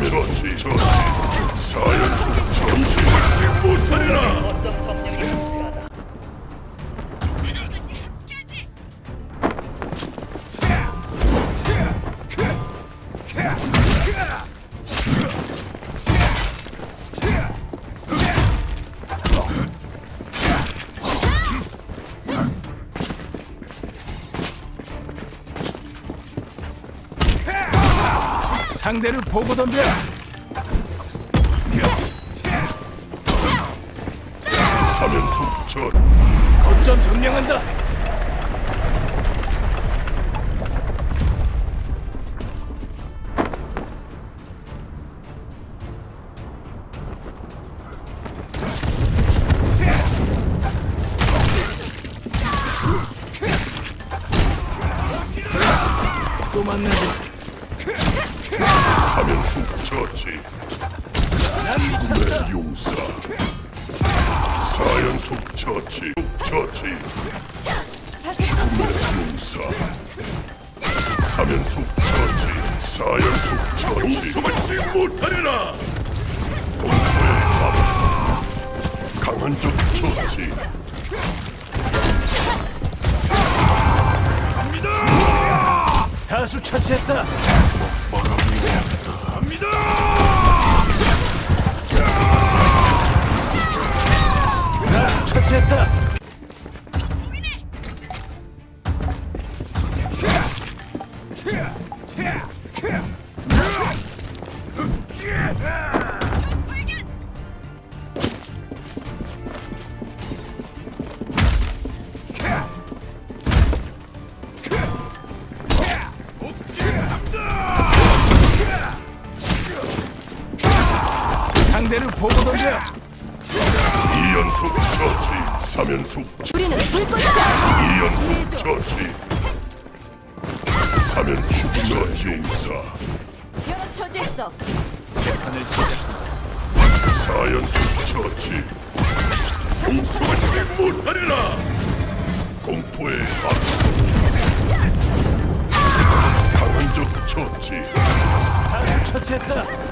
전진 전진 사연수 전진하지 못하리라. 상대를 보고 덤벼. 사면속 전 거점 점령한다. 또 만나지. 사면속 처치. 내 용사. 사연속 처치 처치 죽음의 용사. 사면속 처치 사연속 처치 용서받지 못하리라. 공포의 밤 강한 적 처치 다수 처치했다. 우리는 불꽃이야. 이연속 처치 사면 죽음의 용사 여러 처지했어. 재판을 시작. 사연속 처치 용서받지 못하리라 공포의 앞 강한 적 처치 다수 처치했다.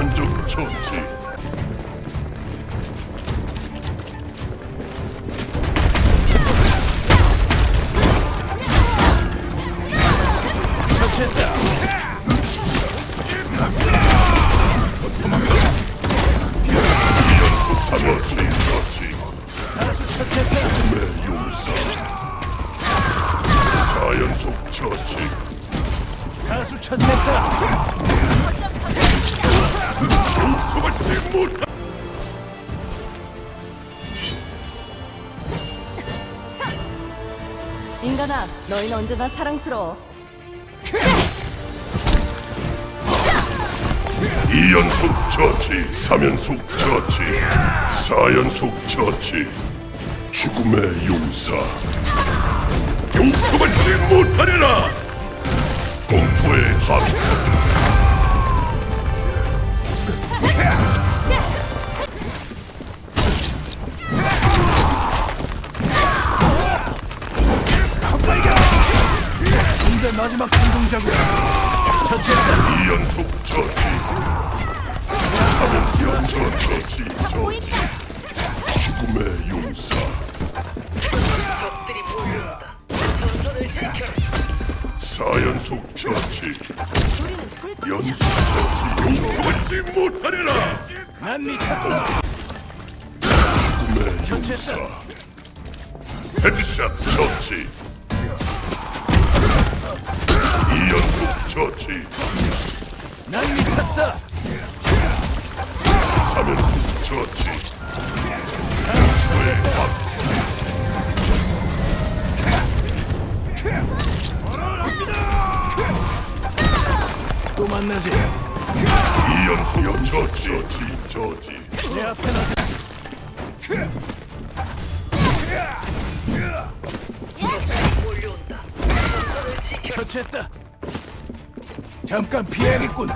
강한 적 처치. 연속 처치 다수 처치했다. 용서받지 못하 인간아, 너희는 언제나 사랑스러워. 이연속 처치 삼연속 처치 사연속 처치 죽음의 용사. 용서받지 못하리라! 공포의 합 처치 처치 죽음의 용사 적들이 몰려온다. 전선을 지켜라. 사연속 처치 우리는 불꽃이야. 연속 처치 용서받지 못하리라 난 미쳤어. 죽음의. 용사 헤드샷 처치 이연속 처치 난 미쳤어. 사면속 처치했다. 또 만나지. 이연속 처치 처치 처치 내 앞에 나서. 몰려온다. 전선을 지켜라. 처치했다. 잠깐 피해야겠군.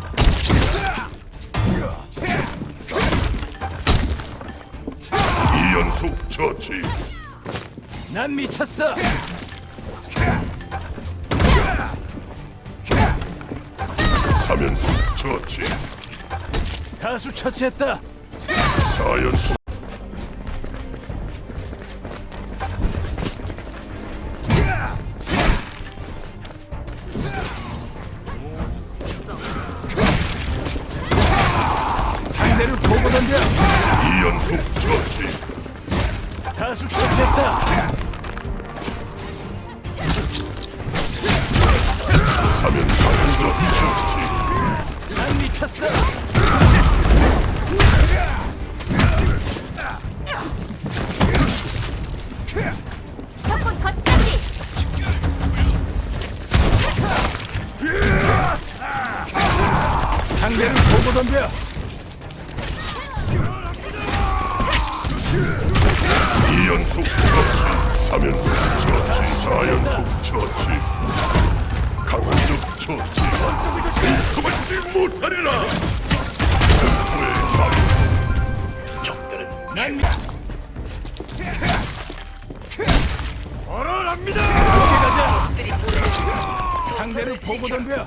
숙처지 난 미쳤어. 사면 숙처지 다수 처치했다. 사연 숙 상대를 보고 던져. 이연속 처치 삼연속 처치 사연속 처치 강원적 처치 숨을지 못하리라 공포의 방 적들은 난 미... 얼얼합니다. 함께 가자. 들이 보여. 상대를 보고 던져.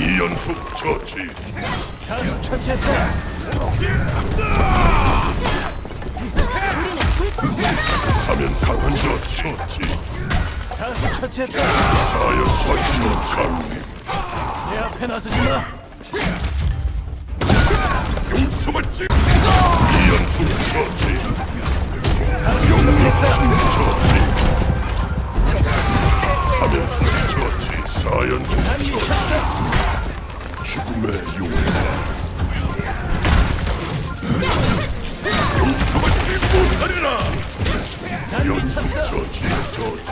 연속 처치 다수 처치했다. 우리는 불꽃이야. 사면상한 처치 다수 처치했다. 사연속 처치 내 앞에 나서지 마. 용서받지 이연속 처치 다수 처치했다. 처치 사면속 처치 사연속. 죽음의 용사 용서받지 못하리라 난 연속. 처치 처치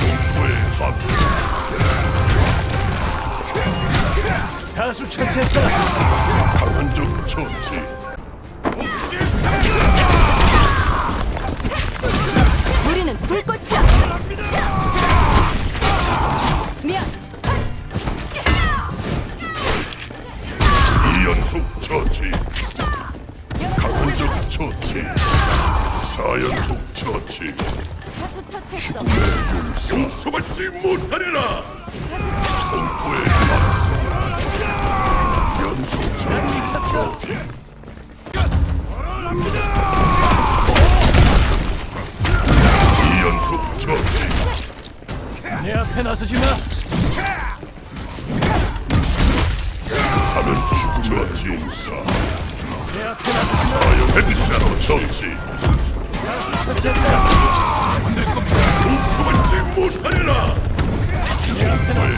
공포의 함성 다수 처치했다. 강한적 처치 처치했어. 용서받지 못하리라 공포의 함성 연속 난 처치 미쳤어. 이 연속 처치 내 앞에 나서지 마. 사면 죽음의 용사 내 앞에 나서지 마. 사연 헤드샷 처치 다수 처치했다. 용서받지 못하리라 내 앞에 나서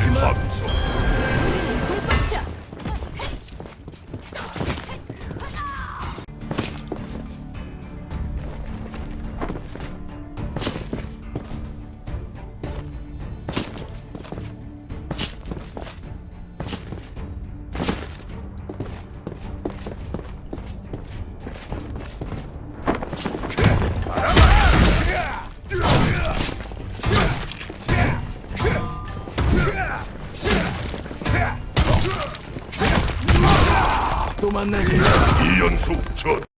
만나지. 이연속 처치